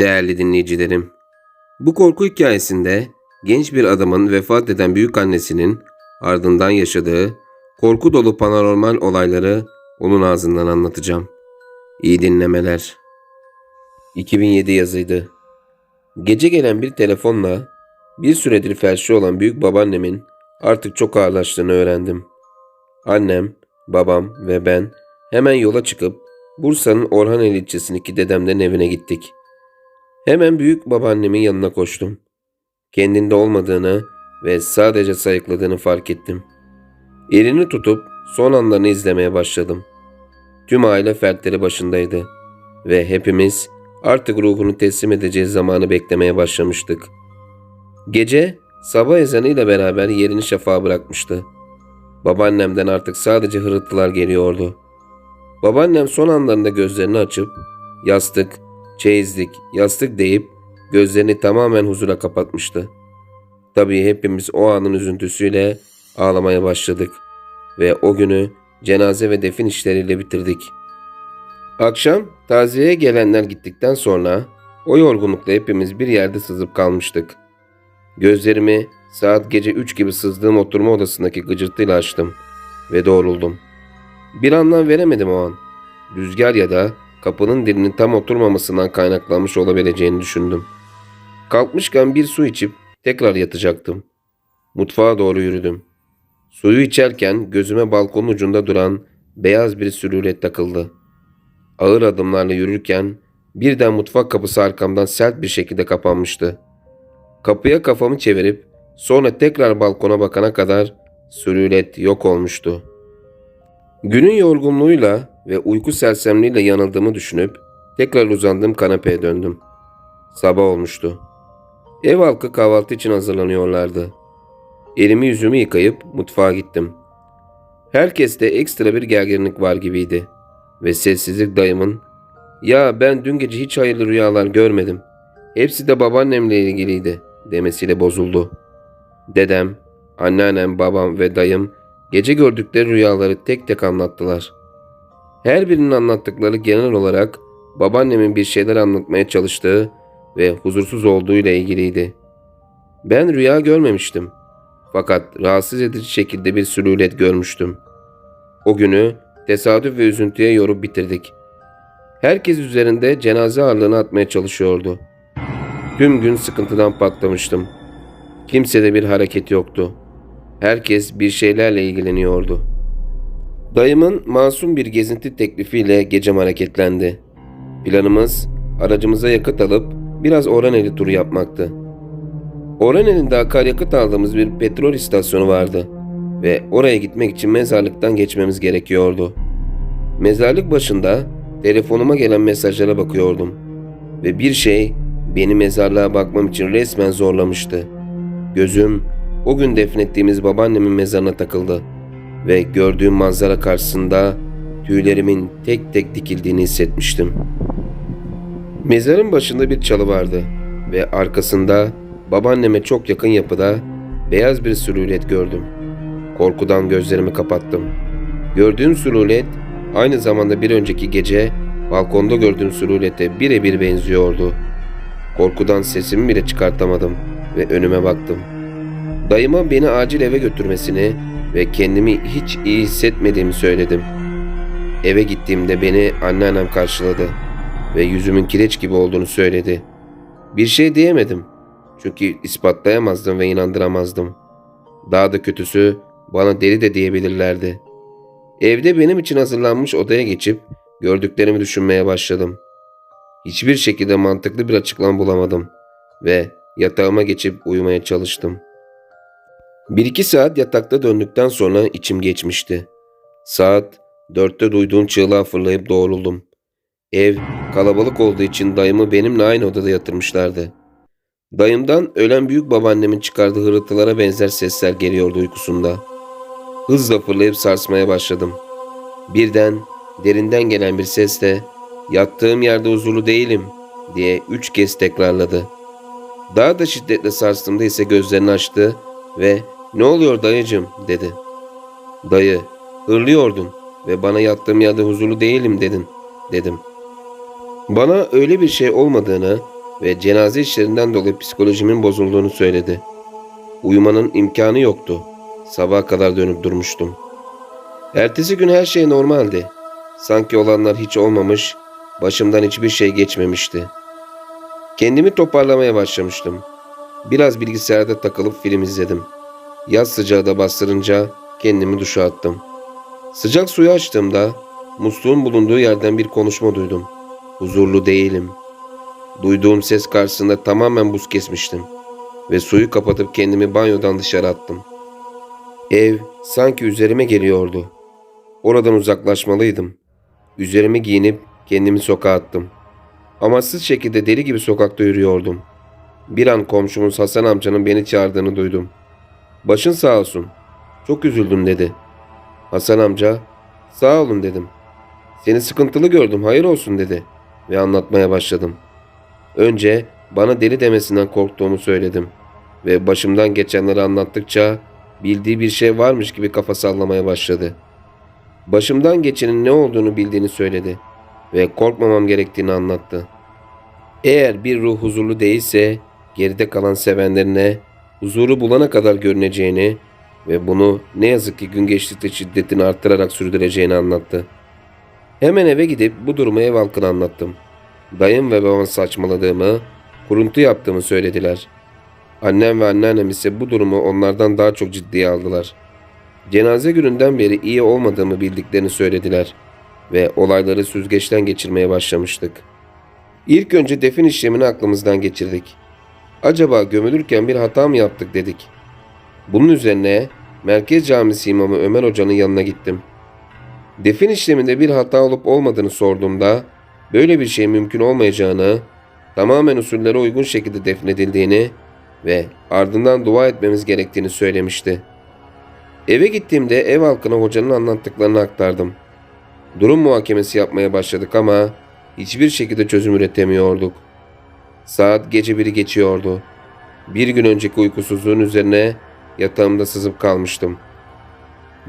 Değerli dinleyicilerim, bu korku hikayesinde genç bir adamın vefat eden büyük annesinin ardından yaşadığı korku dolu paranormal olayları onun ağzından anlatacağım. İyi dinlemeler. 2007 yazıydı. Gece gelen bir telefonla bir süredir felçli olan büyük babaannemin artık çok ağırlaştığını öğrendim. Annem, babam ve ben hemen yola çıkıp Bursa'nın Orhaneli ilçesindeki dedemlerin evine gittik. Hemen büyük babaannemin yanına koştum. Kendinde olmadığını ve sadece sayıkladığını fark ettim. Elini tutup son anlarını izlemeye başladım. Tüm aile fertleri başındaydı ve hepimiz artık ruhunu teslim edeceğiz zamanı beklemeye başlamıştık. Gece sabah ezanıyla beraber yerini şafağa bırakmıştı. Babaannemden artık sadece hırıltılar geliyordu. Babaannem son anlarında gözlerini açıp yastık, çeyizlik, yastık deyip gözlerini tamamen huzura kapatmıştı. Tabii hepimiz o anın üzüntüsüyle ağlamaya başladık ve o günü cenaze ve defin işleriyle bitirdik. Akşam taziyeye gelenler gittikten sonra o yorgunlukla hepimiz bir yerde sızıp kalmıştık. Gözlerimi saat gece 3 gibi sızdığım oturma odasındaki gıcırtıyla açtım ve doğruldum. Bir anlam veremedim o an. Rüzgar ya da kapının dilinin tam oturmamasından kaynaklanmış olabileceğini düşündüm. Kalkmışken bir su içip tekrar yatacaktım. Mutfağa doğru yürüdüm. Suyu içerken gözüme balkonun ucunda duran beyaz bir silüet takıldı. Ağır adımlarla yürürken birden mutfak kapısı arkamdan sert bir şekilde kapanmıştı. Kapıya kafamı çevirip sonra tekrar balkona bakana kadar silüet yok olmuştu. Günün yorgunluğuyla ve uyku sersemliğiyle yanıldığımı düşünüp tekrar uzandığım kanepeye döndüm. Sabah olmuştu. Ev halkı kahvaltı için hazırlanıyorlardı. Elimi yüzümü yıkayıp mutfağa gittim. Herkeste ekstra bir gerginlik var gibiydi. Ve sessizlik dayımın ''Ya ben dün gece hiç hayırlı rüyalar görmedim. Hepsi de babaannemle ilgiliydi.'' demesiyle bozuldu. Dedem, anneannem, babam ve dayım gece gördükleri rüyaları tek tek anlattılar. Her birinin anlattıkları genel olarak babaannemin bir şeyler anlatmaya çalıştığı ve huzursuz olduğu ile ilgiliydi. Ben rüya görmemiştim. Fakat rahatsız edici şekilde bir sülület görmüştüm. O günü tesadüf ve üzüntüye yorup bitirdik. Herkes üzerinde cenaze ağırlığını atmaya çalışıyordu. Tüm gün sıkıntıdan patlamıştım. Kimsede bir hareket yoktu. Herkes bir şeylerle ilgileniyordu. Dayımın masum bir gezinti teklifiyle gecem hareketlendi. Planımız aracımıza yakıt alıp biraz Oraneli turu yapmaktı. Oraneli'nde akaryakıt aldığımız bir petrol istasyonu vardı ve oraya gitmek için mezarlıktan geçmemiz gerekiyordu. Mezarlık başında telefonuma gelen mesajlara bakıyordum ve bir şey beni mezarlığa bakmam için resmen zorlamıştı. Gözüm o gün defnettiğimiz babaannemin mezarına takıldı ve gördüğüm manzara karşısında tüylerimin tek tek dikildiğini hissetmiştim. Mezarın başında bir çalı vardı ve arkasında babaanneme çok yakın yapıda beyaz bir silüet gördüm. Korkudan gözlerimi kapattım. Gördüğüm silüet aynı zamanda bir önceki gece balkonda gördüğüm silüete birebir benziyordu. Korkudan sesimi bile çıkartamadım ve önüme baktım. Dayıma beni acil eve götürmesini ve kendimi hiç iyi hissetmediğimi söyledim. Eve gittiğimde beni anneannem karşıladı ve yüzümün kireç gibi olduğunu söyledi. Bir şey diyemedim. Çünkü ispatlayamazdım ve inandıramazdım. Daha da kötüsü bana deli de diyebilirlerdi. Evde benim için hazırlanmış odaya geçip gördüklerimi düşünmeye başladım. Hiçbir şekilde mantıklı bir açıklama bulamadım ve yatağıma geçip uyumaya çalıştım. Bir iki saat yatakta döndükten sonra içim geçmişti. Saat dörtte duyduğum çığlığa fırlayıp doğruldum. Ev kalabalık olduğu için dayımı benimle aynı odada yatırmışlardı. Dayımdan ölen büyük babaannemin çıkardığı hırıltılara benzer sesler geliyordu uykusunda. Hızla fırlayıp sarsmaya başladım. Birden derinden gelen bir sesle yattığım yerde huzurlu değilim diye üç kez tekrarladı. Daha da şiddetle sarstığımda ise gözlerini açtı ve ne oluyor dayıcım dedi. Dayı hırlıyordun ve bana yattığım yerde huzurlu değilim dedin dedim. Bana öyle bir şey olmadığını ve cenaze işlerinden dolayı psikolojimin bozulduğunu söyledi. Uyumanın imkanı yoktu. Sabaha kadar dönüp durmuştum. Ertesi gün her şey normaldi. Sanki olanlar hiç olmamış, başımdan hiçbir şey geçmemişti. Kendimi toparlamaya başlamıştım. Biraz bilgisayarda takılıp film izledim. Yaz sıcağı da bastırınca kendimi duşa attım. Sıcak suyu açtığımda musluğun bulunduğu yerden bir konuşma duydum. Huzurlu değilim. Duyduğum ses karşısında tamamen buz kesmiştim ve suyu kapatıp kendimi banyodan dışarı attım. Ev sanki üzerime geliyordu. Oradan uzaklaşmalıydım. Üzerime giyinip kendimi sokağa attım. Amaçsız şekilde deli gibi sokakta yürüyordum. Bir an komşumuz Hasan amcanın beni çağırdığını duydum. Başın sağ olsun. Çok üzüldüm dedi. Hasan amca, sağ olun dedim. Seni sıkıntılı gördüm, hayır olsun dedi. Ve anlatmaya başladım. Önce bana deli demesinden korktuğumu söyledim. Ve başımdan geçenleri anlattıkça bildiği bir şey varmış gibi kafa sallamaya başladı. Başımdan geçenin ne olduğunu bildiğini söyledi ve korkmamam gerektiğini anlattı. Eğer bir ruh huzurlu değilse geride kalan sevenlerine huzuru bulana kadar görüneceğini ve bunu ne yazık ki gün geçtikçe şiddetini arttırarak sürdüreceğini anlattı. Hemen eve gidip bu durumu ev halkına anlattım. Dayım ve babam saçmaladığımı, kuruntu yaptığımı söylediler. Annem ve anneannem ise bu durumu onlardan daha çok ciddiye aldılar. Cenaze gününden beri iyi olmadığımı bildiklerini söylediler ve olayları süzgeçten geçirmeye başlamıştık. İlk önce defin işlemini aklımızdan geçirdik. Acaba gömülürken bir hata mı yaptık dedik. Bunun üzerine Merkez Camisi imamı Ömer Hoca'nın yanına gittim. Defin işleminde bir hata olup olmadığını sorduğumda böyle bir şey mümkün olmayacağını, tamamen usullere uygun şekilde defnedildiğini ve ardından dua etmemiz gerektiğini söylemişti. Eve gittiğimde ev halkına hocanın anlattıklarını aktardım. Durum muhakemesi yapmaya başladık ama hiçbir şekilde çözüm üretemiyorduk. Saat gece biri geçiyordu. Bir gün önceki uykusuzluğun üzerine yatağımda sızıp kalmıştım.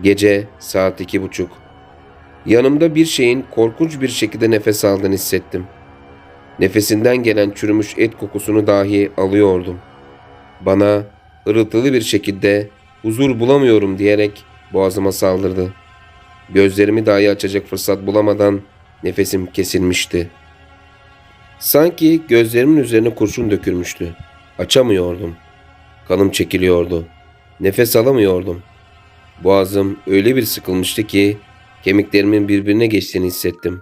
Gece saat iki buçuk. Yanımda bir şeyin korkunç bir şekilde nefes aldığını hissettim. Nefesinden gelen çürümüş et kokusunu dahi alıyordum. Bana ırıltılı bir şekilde huzur bulamıyorum diyerek boğazıma saldırdı. Gözlerimi dahi açacak fırsat bulamadan nefesim kesilmişti. Sanki gözlerimin üzerine kurşun dökülmüştü. Açamıyordum. Kanım çekiliyordu. Nefes alamıyordum. Boğazım öyle bir sıkılmıştı ki kemiklerimin birbirine geçtiğini hissettim.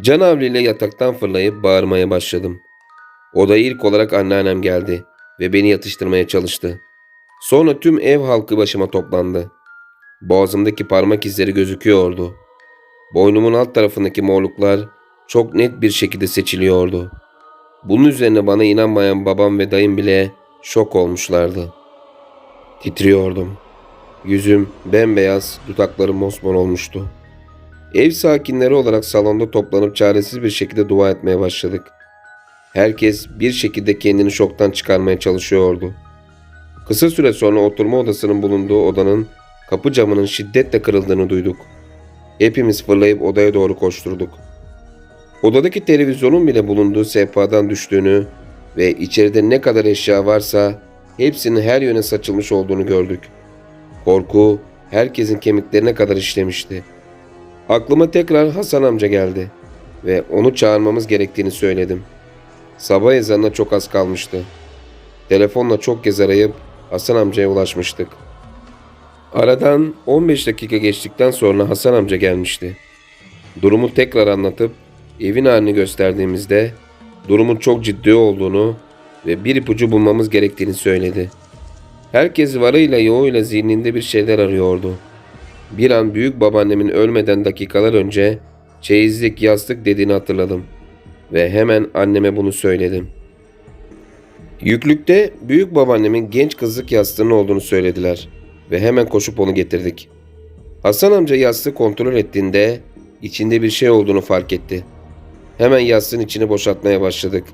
Can havliyle yataktan fırlayıp bağırmaya başladım. Odaya ilk olarak anneannem geldi ve beni yatıştırmaya çalıştı. Sonra tüm ev halkı başıma toplandı. Boğazımdaki parmak izleri gözüküyordu. Boynumun alt tarafındaki morluklar çok net bir şekilde seçiliyordu. Bunun üzerine bana inanmayan babam ve dayım bile şok olmuşlardı. Titriyordum. Yüzüm bembeyaz, dudaklarım mosmor olmuştu. Ev sakinleri olarak salonda toplanıp çaresiz bir şekilde dua etmeye başladık. Herkes bir şekilde kendini şoktan çıkarmaya çalışıyordu. Kısa süre sonra oturma odasının bulunduğu odanın kapı camının şiddetle kırıldığını duyduk. Hepimiz fırlayıp odaya doğru koşturduk. Odadaki televizyonun bile bulunduğu sehpadan düştüğünü ve içeride ne kadar eşya varsa hepsinin her yöne saçılmış olduğunu gördük. Korku herkesin kemiklerine kadar işlemişti. Aklıma tekrar Hasan amca geldi ve onu çağırmamız gerektiğini söyledim. Sabah ezanına çok az kalmıştı. Telefonla çok kez arayıp Hasan amcaya ulaşmıştık. Aradan 15 dakika geçtikten sonra Hasan amca gelmişti. Durumu tekrar anlatıp evin halini gösterdiğimizde durumun çok ciddi olduğunu ve bir ipucu bulmamız gerektiğini söyledi. Herkes varıyla yoğuyla zihninde bir şeyler arıyordu. Bir an büyük babaannemin ölmeden dakikalar önce çeyizlik yastık dediğini hatırladım ve hemen anneme bunu söyledim. Yüklükte büyük babaannemin genç kızlık yastığının olduğunu söylediler ve hemen koşup onu getirdik. Hasan amca yastığı kontrol ettiğinde içinde bir şey olduğunu fark etti. Hemen yastığın içini boşaltmaya başladık.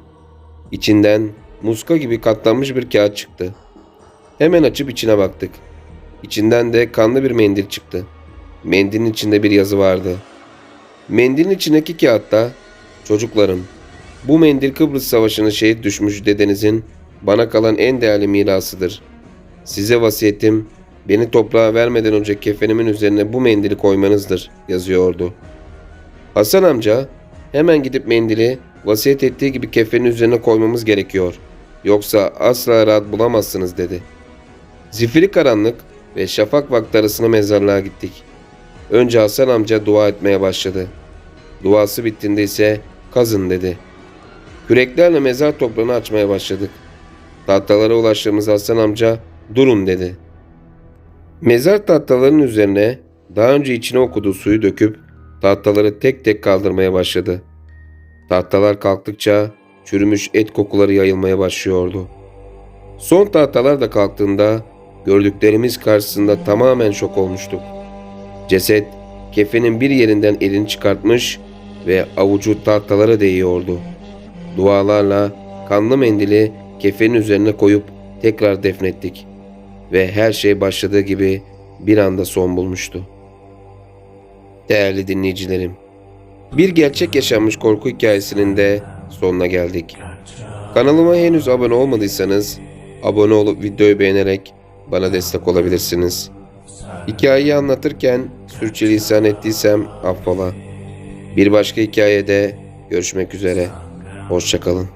İçinden muska gibi katlanmış bir kağıt çıktı. Hemen açıp içine baktık. İçinden de kanlı bir mendil çıktı. Mendilin içinde bir yazı vardı. Mendilin içindeki kağıtta çocuklarım Bu mendil Kıbrıs Savaşı'nda şehit düşmüş dedenizin bana kalan en değerli mirasıdır. Size vasiyetim beni toprağa vermeden önce kefenimin üzerine bu mendili koymanızdır yazıyordu. Hasan amca hemen gidip mendili vasiyet ettiği gibi kefenin üzerine koymamız gerekiyor. Yoksa asla rahat bulamazsınız dedi. Zifiri karanlık ve şafak vakti arasında mezarlığa gittik. Önce Hasan amca dua etmeye başladı. Duası bittiğinde ise kazın dedi. Küreklerle mezar toprağını açmaya başladık. Tahtalara ulaştığımız Hasan amca durun dedi. Mezar tahtalarının üzerine daha önce içine okuduğu suyu döküp tahtaları tek tek kaldırmaya başladı. Tahtalar kalktıkça çürümüş et kokuları yayılmaya başlıyordu. Son tahtalar da kalktığında gördüklerimiz karşısında tamamen şok olmuştuk. Ceset kefenin bir yerinden elini çıkartmış ve avucu tahtalara değiyordu. Dualarla kanlı mendili kefenin üzerine koyup tekrar defnettik ve her şey başladığı gibi bir anda son bulmuştu. Değerli dinleyicilerim, bir gerçek yaşanmış korku hikayesinin de sonuna geldik. Kanalıma henüz abone olmadıysanız abone olup videoyu beğenerek bana destek olabilirsiniz. Hikayeyi anlatırken sürçülisan ettiysem affola. Bir başka hikayede görüşmek üzere. Hoşçakalın.